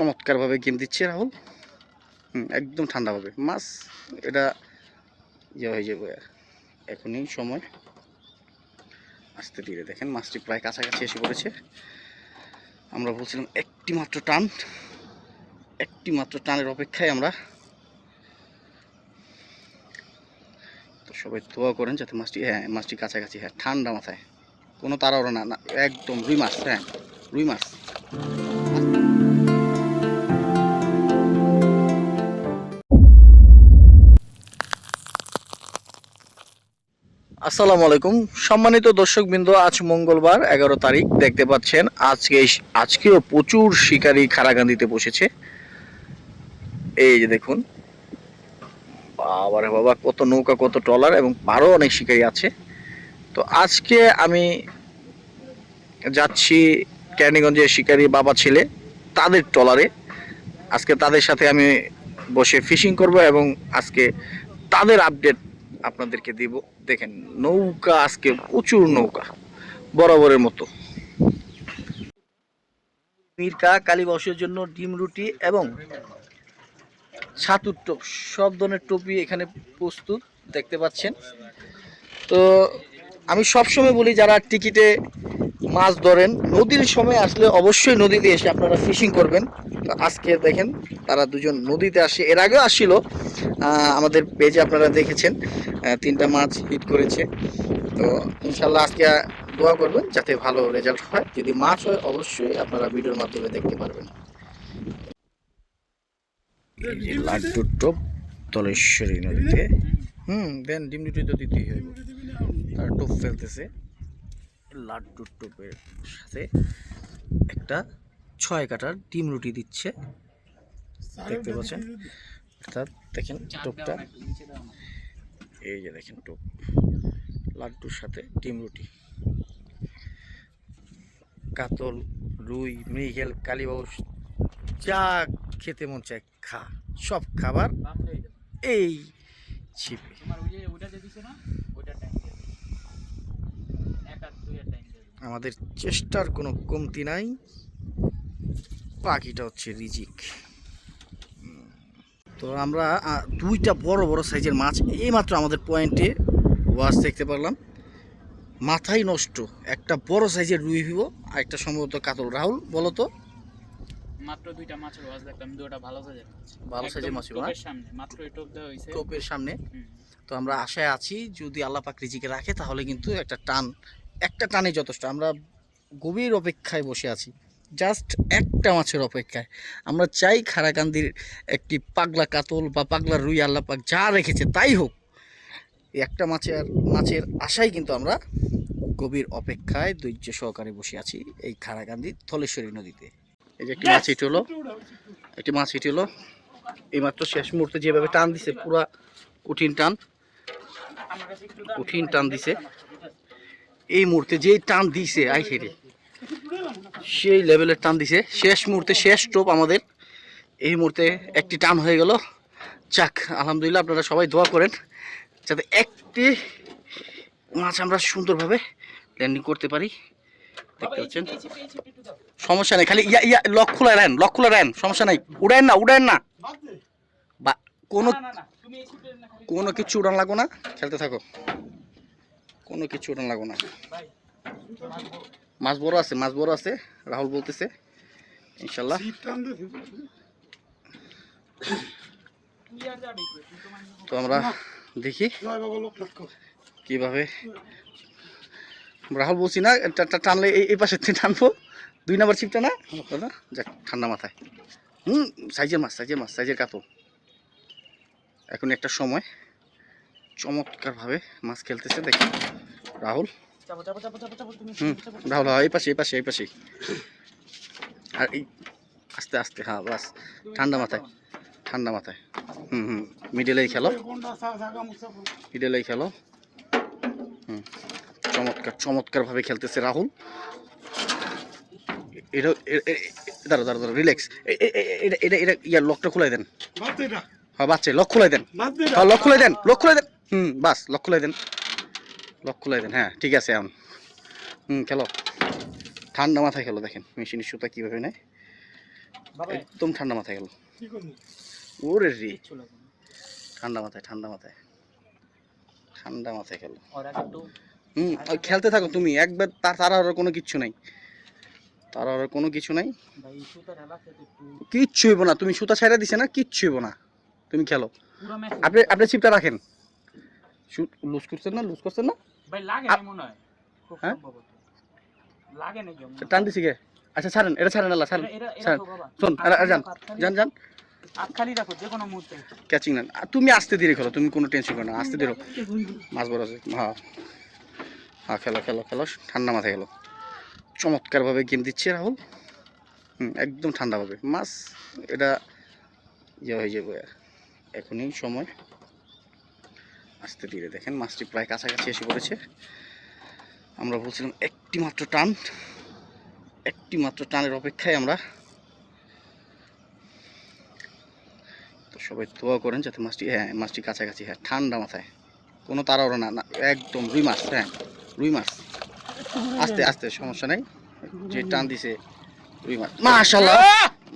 চমৎকারভাবে গেম দিচ্ছে রাহুল। হুম, একদম ঠান্ডাভাবে। মাছ এটা ইয়ে হয়ে যাবে এখনই সময়। আস্তে ধীরে দেখেন মাছটি প্রায় কাছাকাছি এসে পড়েছে। আমরা বলছিলাম একটি মাত্র টান। একটি মাত্র টানের অপেক্ষায় আমরা। তো সবাই দোয়া করেন যাতে মাছটি হ্যাঁ মাছটি কাছাকাছি হ্যাঁ ঠান্ডা মাথায়। কোনো তাড়াহুড়ো না না, একদম রুই মাছ হ্যাঁ রুই মাছ আসসালামু আলাইকুম। সম্মানিত দর্শকবৃন্দ, আজ মঙ্গলবার, এগারো তারিখ, দেখতে পাচ্ছেন আজকে আজকেও প্রচুর শিকারী খারাগান্দিতে বসেছে। এই যে দেখুন। বাবারে বাবা, কত নৌকা, কত ট্রলার এবং পারও অনেক শিকারী আছে। তো আজকে আমি যাচ্ছি ক্যানিগঞ্জের শিকারী বাবা ছেলে, তাদের ট্রলারে। আজকে তাদের সাথে আমি বসে ফিশিং করব এবং আজকে তাদের আপডেট আপনাদেরকে দিব। দেখেন, নৌকা আজকে প্রচুর নৌকা, বরাবরের মতো। মিরকা কালীবাসের জন্য ডিম রুটি এবং ছাতুর টোপ, সব ধরনের টপি এখানে প্রস্তুত, দেখতে পাচ্ছেন। তো আমি সবসময় বলি, যারা টিকিটে মাছ ধরেন, নদীর সময় আসলে অবশ্যই নদীতে এসে আপনারা ফিশিং করবেন। তো আজকে দেখেন তারা দুজন নদীতে আসে। এর আগেও আসছিল। আমাদের পেজে আপনারা দেখেছেন তিনটা মাছ হিট করেছে। তো ইনশাল্লাহ আজকে দোয়া করবেন যাতে ভালো রেজাল্ট হয়। যদি মাছ হয় অবশ্যই আপনারা ভিডিওর মাধ্যমে দেখতে পারবেন। লাড্ডুর টোপ তলেশ্বরী নদীতে। হুম দেন ডিম দুটি তো দিতেই হইব তার টোপ ফেলতেছে। লাড্ডুর টোপের সাথে একটা ছয় কাটার ডিম রুটি দিচ্ছে। দেখতে পাচ্ছেন? অর্থাৎ দেখেন টোপটা। এই যে দেখেন টোপ। লাড্ডুর সাথে ডিম রুটি। কাতল রুই মৃগেল কালীবাউস যা খেতে মন চায় খা। সব খাবার এই ছিপে। আমাদের চেষ্টার কোনো কমতি নাই। পাখিটা হচ্ছে রিজিক। তো আমরা দুইটা বড় বড় সাইজের মাছ এইমাত্র আমাদের পয়েন্টে ওয়াশ দেখতে পারলাম। মাথাই নষ্ট। একটা বড় সাইজের রুই ভিভো আর একটা সম্ভবত কাতল রাহুল বলো তো মাত্র দুইটা মাছের ওয়াজ দেখলাম দুটো ভালো সাইজের ভালো সাইজের মাছ টোপের সামনে মাত্র এই টোপ দেওয়া হয়েছে। টোপের সামনে। তো আমরা আশায় আছি যদি আল্লাহ পাক রিজিকে রাখে তাহলে কিন্তু একটা টান একটা টানে যথেষ্ট। আমরা গভীর অপেক্ষায় বসে আছি। জাস্ট একটা মাছের অপেক্ষায়। আমরা চাই খারাকান্দির একটি পাগলা কাতল বা পাগলা রুই আল্লাহ পাক যা রেখেছে তাই হোক। একটা মাছের মাছের আশায় কিন্তু আমরা গভীর অপেক্ষায় ধৈর্য সহকারে বসে আছি এই খারাকান্দি থলেশ্বরী নদীতে। এই যে একটি মাছ হিট হলো একটি মাছ হিট হলো। এইমাত্র শেষ মুহূর্তে যেভাবে টান দিছে পুরা কঠিন টান কঠিন টান দিছে। এই মুহূর্তে যেই টান দিছে আই হেরে। সেই লেভেলের টান দিছে। শেষ মুহূর্তে শেষ টোপ আমাদের। এই মুহূর্তে একটি টান হয়ে গেল। যাক আলহামদুলিল্লাহ আপনারা সবাই দোয়া করেন যাতে একটি মাছ আমরা সুন্দরভাবে ল্যান্ডিং করতে পারি। দেখতে পাচ্ছেন? সমস্যা নেই খালি ইয়া ইয়া লক খোলা রান লক খোলা রান সমস্যা নাই। উড়ায়েন না উড়ায়েন না। বা কোনো কোনো কিছু উড়ান লাগো না। খেলতে থাকো। কোনো কিছু উড়ান লাগো না। মাছ বড় আছে, মাছ বড় আছে, রাহুল বলতেছে, ইনশাল্লাহ। তো আমরা দেখি কীভাবে। রাহুল বলছি না টানলে এই এই পাশে টানবো। দুই নাম্বার ছিপটা না? দাদা, যাক, ঠান্ডা মাথায়। হুম, সাইজের মাছ সাইজের মাছ, সাইজের কাতল। এখন একটা সময়। চমৎকারভাবে মাছ খেলতেছে দেখি রাহুল। হ্যাঁ এই পাশে এই পাশে এই পাশে আর এই আস্তে আস্তে হ্যাঁ বাস ঠান্ডা মাথায় ঠান্ডা মাথায়। হুম হুম মিডলেই খেলো। মিডলেই খেলো। হুম চমৎকার চমৎকারভাবে খেলতেছে রাহুল। এটা দাঁড়া দাঁড়া দাঁড়া রিল্যাক্স এটা এটা এটা ইয়ার লকটা খুলাই দেন। হ্যাঁ বাচ্চা লক খুলাই দেন। হ্যাঁ লক খুলাই দেন লক খুলাই দেন। হুম বাস লক খুলাই দেন। লক খুলাই দেন হ্যাঁ ঠিক আছে এখন হুম খেলো। ঠান্ডা মাথায় খেলো দেখেন মেশিনের সুতা কীভাবে নেয়। একদম ঠান্ডা মাথায় গেল কি ওরে রে। ঠান্ডা মাথায় ঠান্ডা মাথায়। ঠান্ডা মাথায় একটু হুম খেলতে থাকো তুমি একবার তার তারা আর কোনো কিচ্ছু নাই। তারা আর কোনো কিছু নাই। কিচ্ছু হইব না তুমি সুতা ছাইরা দিছে না কিচ্ছু হইব না। তুমি খেলো। আপনি আপনি চিপটা রাখেন। লুজ করছেন না লুজ করছেন না? ভাই লাগে না মনে হয়। খুব হ্যাঁ? সম্ভবত। লাগে নাকি মনে টান দিছি গে। আচ্ছা ছাড়েন এটা ছাড়েন আল্লাহ ছাড়েন। শোন আরে আরে যান যান যান। খালি রাখো যে কোনো মুহূর্তে। ক্যাচিং আর তুমি আস্তে ধীরে খেলো তুমি কোনো টেনশন করো না আস্তে ধীরে মাছ বড় আছে হ্যাঁ হ্যাঁ খেলো খেলো খেলো ঠান্ডা মাথায় খেলো। চমৎকারভাবে গেম দিচ্ছে রাহুল। হুম একদম ঠান্ডাভাবে মাছ এটা ইয়ে হয়ে যাবে। এখনই সময়। আস্তে ধীরে দেখেন, মাছটি প্রায় কাছাকাছি এসে পড়েছে। আমরা বলছিলাম একটি মাত্র টান, একটি মাত্র টানের অপেক্ষায় আমরা। তো সবাই দোয়া করেন যাতে মাছটি হ্যাঁ মাছটি কাছাকাছি হ্যাঁ ঠান্ডা মাথায়। কোনো তাড়াহুড়ো না না, একদম রুই মাছ হ্যাঁ রুই মাছ। আস্তে আস্তে, সমস্যা নেই। যে টান দিছে, রুই মাছ। মাশাল্লাহ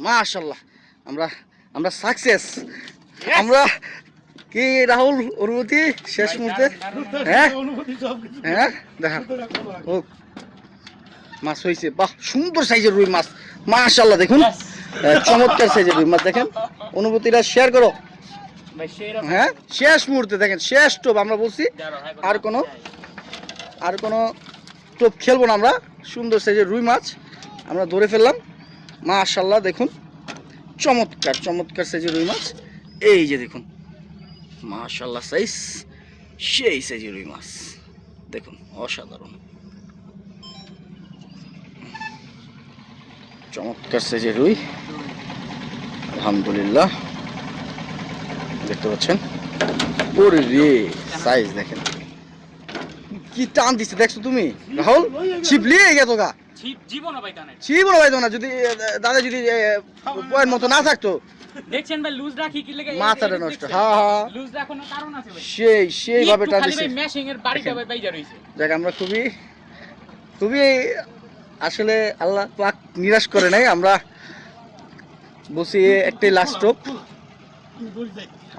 মাশাল্লাহ আমরা আমরা সাকসেস আমরা কি রাহুল অনুভূতি? শেষ মুহূর্তে? হ্যাঁ? হ্যাঁ? দেখা। হোক। মাছ হয়েছে বাহ সুন্দর সাইজের রুই মাছ। মাশাল্লাহ দেখুন। চমৎকার সাইজের রুই মাছ দেখেন। অনুভূতিটা শেয়ার করো। হ্যাঁ? শেষ মুহূর্তে দেখেন শেষ টোপ আমরা বলছি। হ্যাঁ, আর কোনো? আর কোনো টোপ খেলব না আমরা। সুন্দর সাইজের রুই মাছ আমরা ধরে ফেললাম। মাশাল্লাহ দেখুন। চমৎকার চমৎকার সাইজের রুই মাছ। এই যে দেখুন। মাশাল্লাহ সাইজ সেই সাইজের রুই মাছ। দেখুন অসাধারণ। চমৎকার সাইজের রুই। আলহামদুলিল্লাহ। দেখতে পাচ্ছেন? ওরে রে সাইজ দেখেন। কি টান দিচ্ছে দেখছ তুমি? রাহুল ছিপলি গেছো গা। ছি- জীবনও ভাই টানে ছিপ না পাইতো না যদি দাদা যদি পয়ের মতো না থাকতো। দেখছেন ভাই লুজ রাখি কি লেগে মাথাটা নষ্ট। হ্যাঁ হ্যাঁ লুজ রাখানোর কারণ আছে ভাই? সেই টান খালি ভাই ম্যাশিং এর বাড়িটা ভাই বাইজা রইছে। দেখ আমরা খুবই খুবই আসলে আল্লাহ পাক নিরাশ করে নাই। আমরা বসি একটাই লাস্ট স্টপ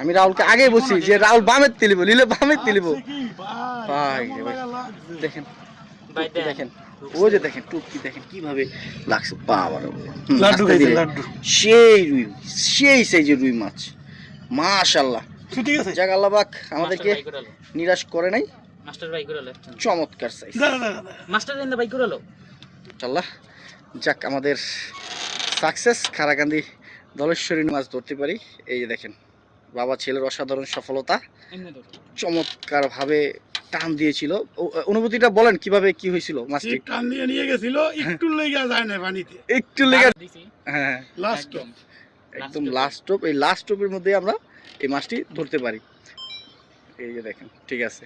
আমি রাহুলকে আগে বসি যে রাহুল বামের তেলিব লিলে বামের তেলিব। ভাই ভাই। দেখেন। ভাই দেখেন। ও যে দেখেন টুপকি দেখেন কীভাবে লাগছে রে লাড্ডু খাইছে লাড্ডু। সেই রুই সেই সাইজের রুই মাছ। মাশাল্লাহ ঠিক আছে যাক আল্লাহ পাক আমাদেরকে। নিরাশ করে নাই। মাস্টার ভাই করে চমৎকার সাইজ। মাস্টার এনে ভাই করে লো। যাক আমাদের সাকসেস খারাকান্দি দলেশ্বরী মাছ ধরতে পারি। এই যে দেখেন বাবা ছেলের অসাধারণ সফলতা। এমনি ধরো। চমৎকার ভাবে টান দিয়েছিল। অনুভূতিটা বলেন কীভাবে কি হয়েছিল মাছটি? টান দিয়ে নিয়ে গেছিল একটু লেগে যায় না পানিতে। একটু লেগে হ্যাঁ। লাস্ট একদম। একদম লাস্ট টপ এই লাস্ট টপের মধ্যে আমরা এই মাছটি ধরতে পারি। এই যে দেখেন ঠিক আছে।